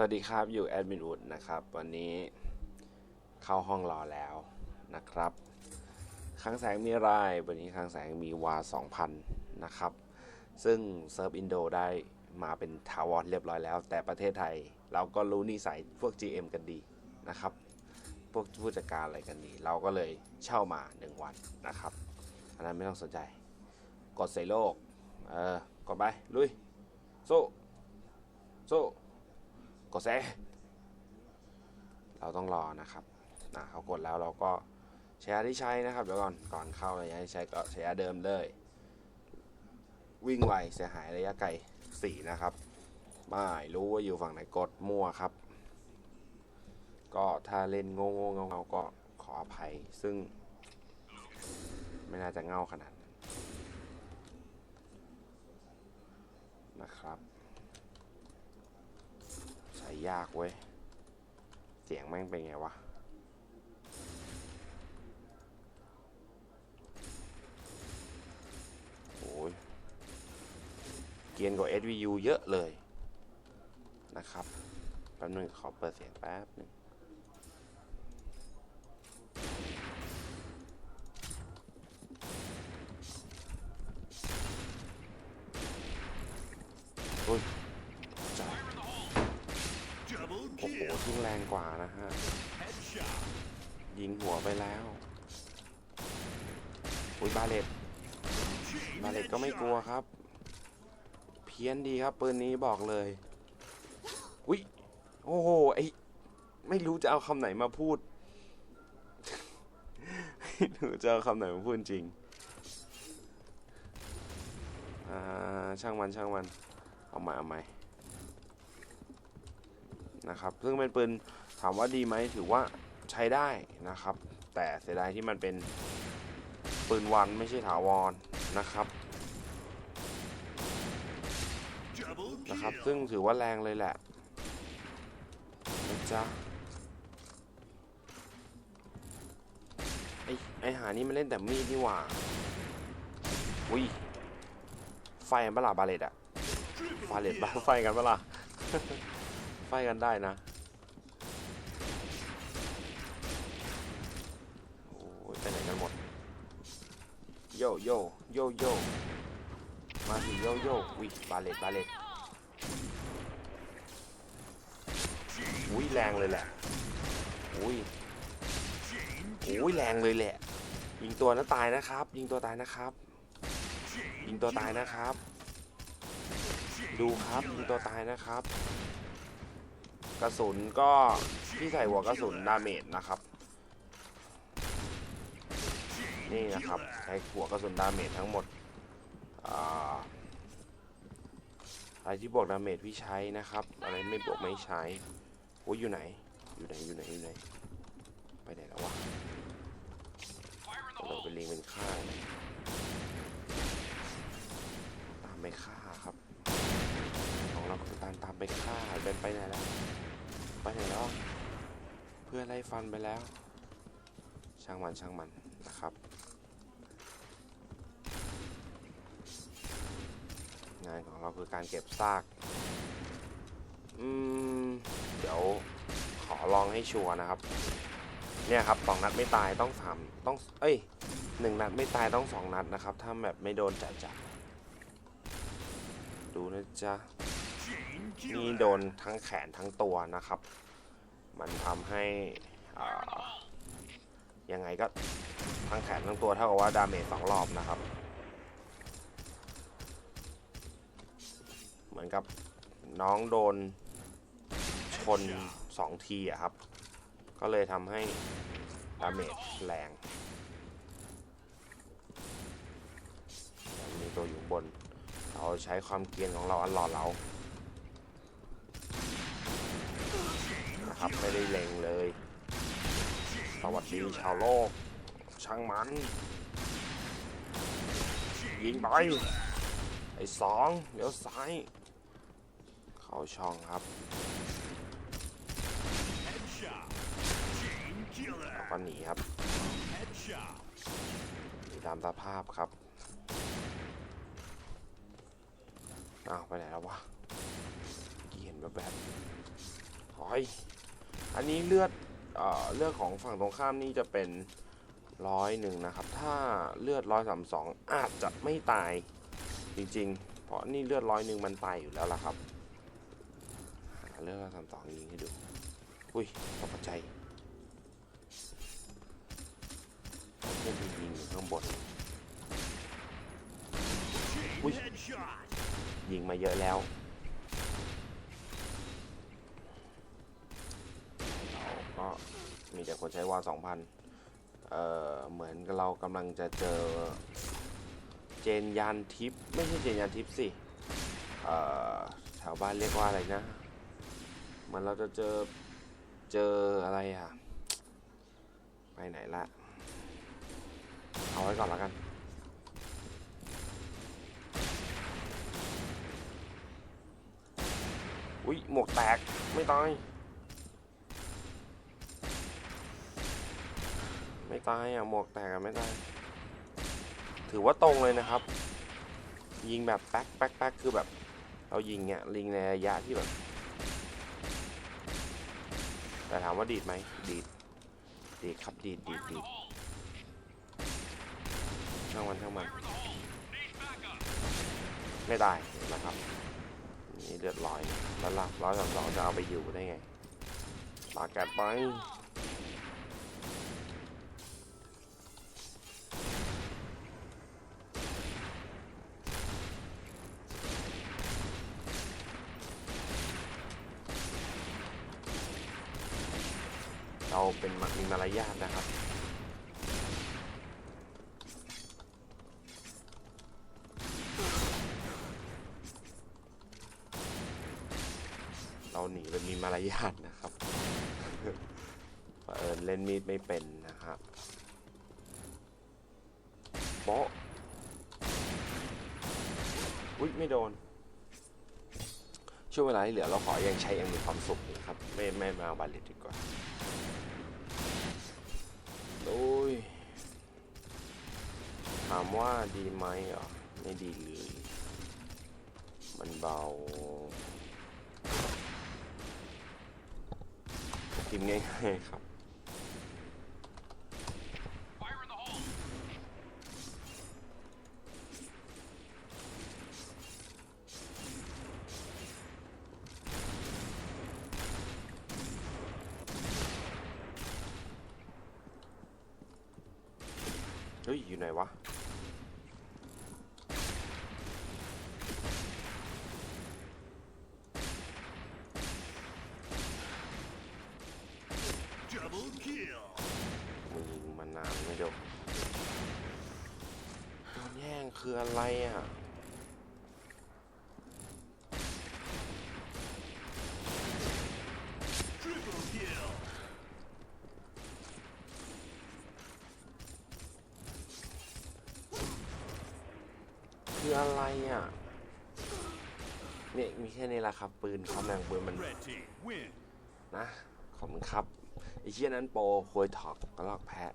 สวัสดีครับ อยู่แอดมินอุดนะครับ วันนี้เข้าห้องรอแล้วนะครับครั้งแสงมีราย วันนี้ครั้งแสงมีวา 2,000 นะครับ ซึ่งเซิร์ฟอินโดได้มาเป็นทาวอนเรียบร้อยแล้ว แต่ประเทศไทยเราก็รู้นิสัยพวก GM กันดีนะครับ พวกผู้จัดการอะไรกันดี เราก็เลยเช่ามา 1 วันนะครับ อันนั้นไม่ต้องสนใจ กดใส่โลก เออ กดไป ลุย สู้สู้ กดแซเราต้องรอนะครับนะเขากดแล้วเราก็ใช้ยาที่ใช้นะครับเดี๋ยวก่อนก่อนเข้าระยะที่ใช้ก็ใช้ยาเดิมเลย วิ่งไวเสียหายระยะไกลสี่นะครับไม่รู้ว่าอยู่ฝั่งไหนกดมั่วครับ ก็ถ้าเล่นโง่โง่เงาเงาก็ขออภัยซึ่ง ไม่น่าจะเง่าขนาดนั้นะครับ ยากเว้ย เสียงแม่งเป็นไงวะ โอ้ย เกียนกว่า SVU เยอะเลยนะครับ แป๊บนึงขอเปิดเสียงแป๊บนึง อุ้ยจ้า Double โอ้โห kill. ทุ่งแรงกว่านะฮะ ยิงหัวไปแล้ว อุ้ยบาเลตบาเลตก็ไม่กลัวครับ เพี้ยนดีครับปืนนี้บอกเลย อุ้ยโอ้โหไอไม่รู้จะเอาคำไหนมาพูดไม่รู้จะเอาคำไหนมาพูดจริงอ่าช่างมันช่างมัน เอาใหม่เอาใหม่ นะครับ ซึ่งเป็นปืนถามว่าดีไหมถือว่าใช้ได้นะครับ แต่เสียดายที่มันเป็นปืนวันไม่ใช่ถาวรนะครับ Double นะครับ kill. ซึ่งถือว่าแรงเลยแหละนะจ๊ะไอไอหานี่มันเล่นแต่มีดนี่หว่าอุ้ยไฟกันปะล่ะบาเลตอะ Triple บาเลต kill. บ้าไฟกันปะล่ะ ไฟกันได้นะ โอ้ยไปไหนกันหมด โยโยโยโยมาสิโยโยอุ้ยบาเลตบาเลตอุ้ยแรงเลยแหละอุ้ยอุ้ยแรงเลยแหละ ยิงตัวนะตายนะครับ ยิงตัวตายนะครับ ยิงตัวตายนะครับ ดูครับยิงตัวตายนะครับ กระสุนก็ที่ใส่หัวกระสุนดาเมจนะครับ นี่นะครับใช้หัวกระสุนดาเมจทั้งหมดอะไรที่บวกดาเมจพี่ใช้นะครับ อะไรไม่บวกไม่ใช้โอ้ยอยู่ไหน อยู่ไหนอยู่ไหนอยู่ไหนไปไหนแล้ววะเราเป็นลิงเป็นข้างตามไปฆ่าครับของเราคือการตามไปฆ่าเป็นไปไหนแล้ว ไปไหนแล้ว เพื่อนไล่ฟันไปแล้ว ช่างมันช่างมันนะครับงานของเราคือการเก็บซาก อืม เดี๋ยวขอลองให้ชัวร์นะครับ เนี่ยครับสองนัดไม่ตายต้องสามต้อง เอ้ยหนึ่งนัดไม่ตายต้องสองนัดนะครับ ถ้าแบบไม่โดนจัดจัดดูนะจ๊ะ นี่โดนทั้งแขนทั้งตัวนะครับ มันทำให้ยังไงก็ทั้งแขนทั้งตัวเท่ากับว่าดาเมจสองรอบนะครับ เหมือนกับน้องโดนชนสองทีอะครับ ก็เลยทำให้ดาเมจแรงมีตัวอยู่บน เราใช้ความเกรียนของเราอันหล่อเรา นะครับ ไม่ได้เล็งเลย สวัสดีชาวโลก ช่างมัน ยิงไป ไอ้สองเดี๋ยวซ้าย เข้าช่องครับ Headshot. Chain killer. ก็หนีครับหนีตามสภาพครับอ้าวไปไหนแล้ววะเกี้เห็นแบบแบบร้อย อันนี้เลือดเอ่อเลือดของฝั่งตรงข้ามนี่จะเป็นร้อยหนึ่งนะครับ ถ้าเลือดร้อยสามสองอาจจะไม่ตายจริงๆ เพราะนี่เลือดร้อยหนึ่งมันตายอยู่แล้วล่ะครับหาเลือดร้อยสามสองยิงให้ดู อุ้ยตกใจเพื่อนยิงอยู่ข้างบน Chain Ui. headshot. ยิงมาเยอะแล้ว เราก็ มีแต่คนใช้วาสองพันเอ่อเหมือนเรากำลังจะเจอเจนยานทิพย์ไม่ใช่เจนยานทิพย์สิเอ่อแถวบ้านเรียกว่าอะไรนะเหมันเราจะเจอเจออะไรอะไปไหนละเอาไว้ก่อนล้วกันอุ้ยหมวกแตกไม่ตาย ไม่ ตายอะหมวกแตกอะไม่ตายถือว่าตรงเลยนะครับ ยิงแบบแป๊กแป๊กแป๊กคือแบบเรายิงเนี่ยลิงในระยะที่แบบ แต่ถามว่าดีดไหมดีดดีดครับดีดดีดดีดช่างมันช่างมันไม่ได้นะครับนี่เดือดร้อยแล้วล่ะร้อยสามสองจะเอาไปอยู่ได้ไงปากแกดไป เราเป็นมีมารยาทนะครับ เราหนีไปมีมารยาทนะครับเผอิญเล่นมีดไม่เป็นนะครับโป๊ะอุ๊ยไม่โดน ช่วงเวลาที่เหลือเราขอยังใช้ยังมีความสุขนะครับ ไม่ไม่มาบาลิตดีกว่า โอ้ย ถามว่าดีไหมอะ ไม่ดีเลย มันเบาพิมง่ายๆครับ ฮ้ย อยู่ไหนวะ Double kill. มึงยิงมานานไม่เดนโดนแย่งคืออะไรอะ Triple kill. คืออะไรอะ เนี่ยมีแค่นี้แหละครับ ปืนเขาแมงปืนมัน Red team win. นะ ขอบคุณครับไอ้เชี่ยนั้นโปรโคยถอกกระลอกแพะ